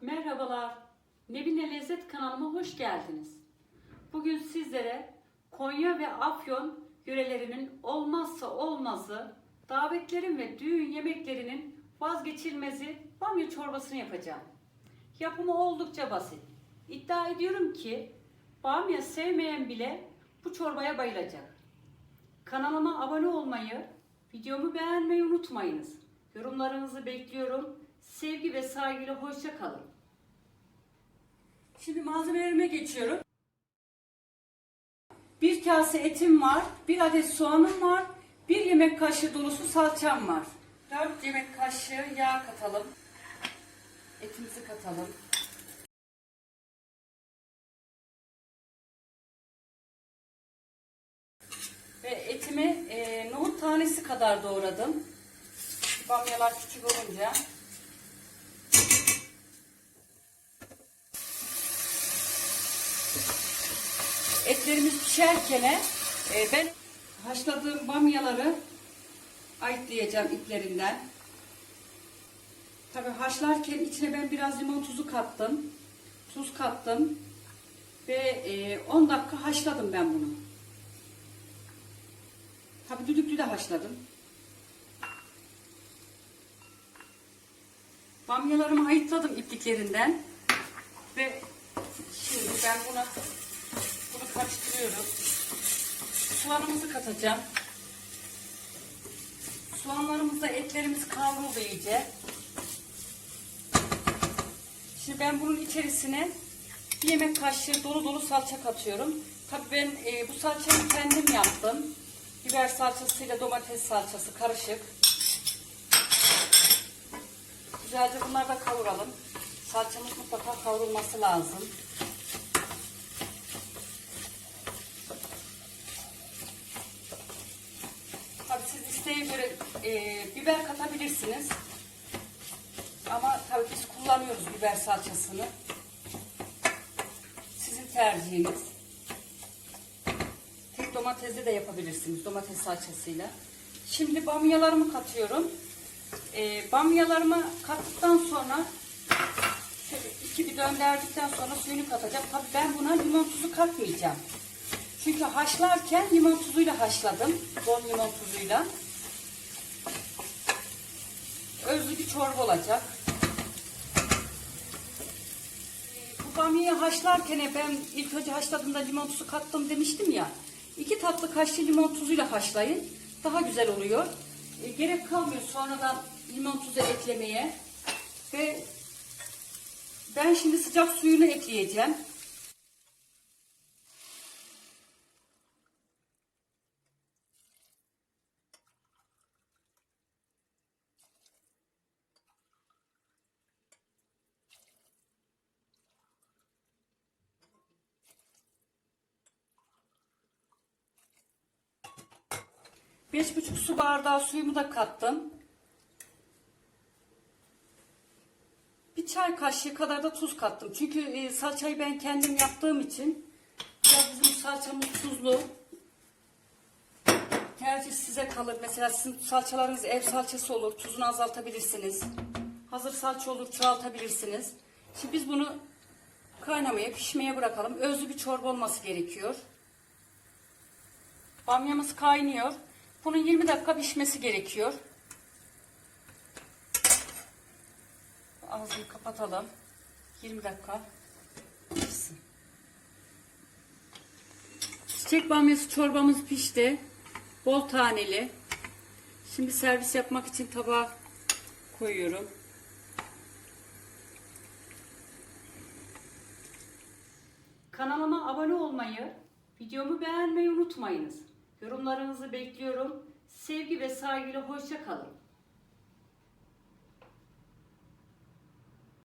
Merhabalar. Nebine Lezzet kanalıma hoş geldiniz. Bugün sizlere Konya ve Afyon yörelerinin olmazsa olmazı, davetlerin ve düğün yemeklerinin vazgeçilmezi bamya çorbasını yapacağım. Yapımı oldukça basit. İddia ediyorum ki bamya sevmeyen bile bu çorbaya bayılacak. Kanalıma abone olmayı, videomu beğenmeyi unutmayınız. Yorumlarınızı bekliyorum. Sevgi ve saygıyla hoşça kalın. Şimdi malzemelerime geçiyorum. Bir kase etim var, bir adet soğanım var, bir yemek kaşığı dolusu salçam var. Dört yemek kaşığı yağ katalım. Etimizi katalım. Ve etimi e, nohut tanesi kadar doğradım. Bamyalar küçük olunca. Etlerimiz pişerken e, ben haşladığım bamyaları ayıtlayacağım iplerinden. Tabii haşlarken içine ben biraz limon tuzu kattım. Tuz kattım. Ve e, 10 dakika haşladım ben bunu. Tabii düdüklü de haşladım. Bamyalarımı ayıtladım ipliklerinden. Ve şimdi ben buna bunu karıştırıyorum. Soğanımızı katacağım. Soğanlarımızla etlerimiz kavruldu iyice. Şimdi ben bunun içerisine bir yemek kaşığı dolu dolu salça katıyorum. Tabii ben e, bu salçayı kendim yaptım. Biber salçasıyla domates salçası karışık. Güzelce bunları da kavuralım. Salçamız mutlaka kavrulması lazım. Tabii göre e, biber katabilirsiniz. Ama tabii biz kullanıyoruz biber salçasını. Sizin tercihiniz. Tek domatesle de yapabilirsiniz domates salçasıyla. Şimdi bamyalarımı katıyorum. E, bamyalarımı kattıktan sonra şöyle iki bir döndürdükten sonra suyunu katacağım. Tabii ben buna limon tuzu katmayacağım. Çünkü haşlarken limon tuzuyla haşladım. Bol limon tuzuyla. Özlü bir çorba olacak. Bu bamyayı haşlarken ben ilk önce haşladığımda limon tuzu kattım demiştim ya. İki tatlı kaşığı limon tuzuyla haşlayın. Daha güzel oluyor. E, gerek kalmıyor sonradan limon tuzu eklemeye. Ve ben şimdi sıcak suyunu ekleyeceğim. Beş buçuk su bardağı suyumu da kattım. Bir çay kaşığı kadar da tuz kattım. Çünkü e, salçayı ben kendim yaptığım için biraz bizim salçamız tuzlu. Tercih size kalır. Mesela sizin salçalarınız ev salçası olur. Tuzunu azaltabilirsiniz. Hazır salça olur çoğaltabilirsiniz. Şimdi biz bunu kaynamaya, pişmeye bırakalım. Özlü bir çorba olması gerekiyor. Bamyamız kaynıyor. Bunun 20 dakika pişmesi gerekiyor. Ağzını kapatalım. 20 dakika pişsin. Çiçek bamyası çorbamız pişti. Bol taneli. Şimdi servis yapmak için tabağa koyuyorum. Kanalıma abone olmayı, videomu beğenmeyi unutmayınız. Yorumlarınızı bekliyorum. Sevgi ve saygıyla hoşça kalın.